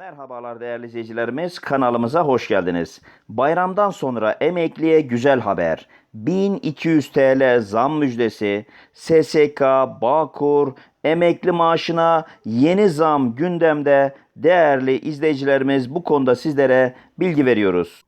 Merhabalar değerli izleyicilerimiz kanalımıza hoş geldiniz. Bayramdan sonra emekliye güzel haber. 1200 TL zam müjdesi, SSK, Bağkur, emekli maaşına yeni zam gündemde değerli izleyicilerimiz bu konuda sizlere bilgi veriyoruz.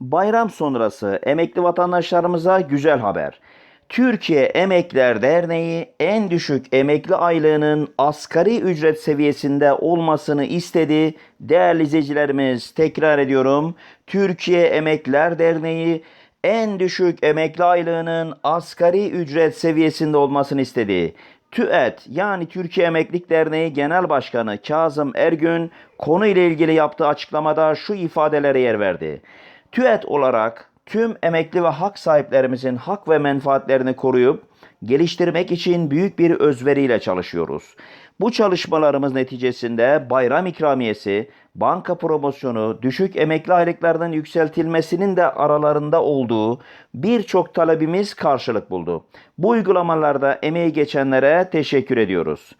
Bayram sonrası emekli vatandaşlarımıza güzel haber. Türkiye Emekliler Derneği en düşük emekli aylığının asgari ücret seviyesinde olmasını istedi. Değerli izleyicilerimiz tekrar ediyorum. Türkiye Emekliler Derneği en düşük emekli aylığının asgari ücret seviyesinde olmasını istedi. TÜET yani Türkiye Emeklilik Derneği Genel Başkanı Kazım Ergün konu ile ilgili yaptığı açıklamada şu ifadelere yer verdi. TÜET olarak tüm emekli ve hak sahiplerimizin hak ve menfaatlerini koruyup geliştirmek için büyük bir özveriyle çalışıyoruz. Bu çalışmalarımız neticesinde bayram ikramiyesi, banka promosyonu, düşük emekli aylıklarının yükseltilmesinin de aralarında olduğu birçok talebimiz karşılık buldu. Bu uygulamalarda emeği geçenlere teşekkür ediyoruz.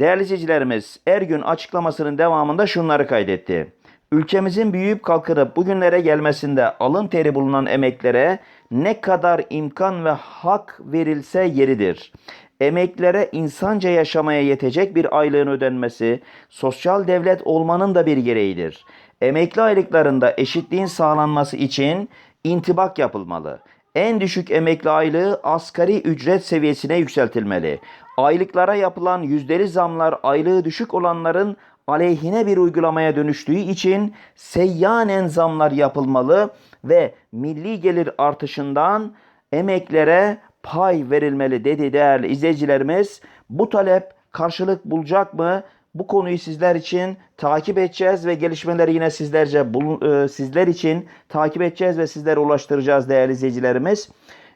Değerli izleyicilerimiz, Ergün açıklamasının devamında şunları kaydetti. Ülkemizin büyüyüp kalkınıp bugünlere gelmesinde alın teri bulunan emeklere ne kadar imkan ve hak verilse yeridir. Emeklere insanca yaşamaya yetecek bir aylığın ödenmesi sosyal devlet olmanın da bir gereğidir. Emekli aylıklarında eşitliğin sağlanması için intibak yapılmalı. En düşük emekli aylığı asgari ücret seviyesine yükseltilmeli. Aylıklara yapılan yüzdeli zamlar aylığı düşük olanların aleyhine bir uygulamaya dönüştüğü için seyyanen zamlar yapılmalı ve milli gelir artışından emeklere pay verilmeli dedi değerli izleyicilerimiz. Bu talep karşılık bulacak mı? Bu konuyu sizler için takip edeceğiz ve gelişmeleri yine sizlerce e, sizler için takip edeceğiz ve sizlere ulaştıracağız değerli izleyicilerimiz.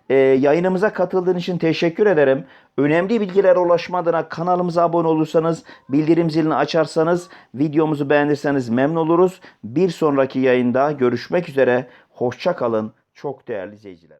E, yayınımıza katıldığın için teşekkür ederim. Önemli bilgilere ulaşma adına kanalımıza abone olursanız, bildirim zilini açarsanız, videomuzu beğenirseniz memnun oluruz. Bir sonraki yayında görüşmek üzere. Hoşça kalın çok değerli izleyiciler.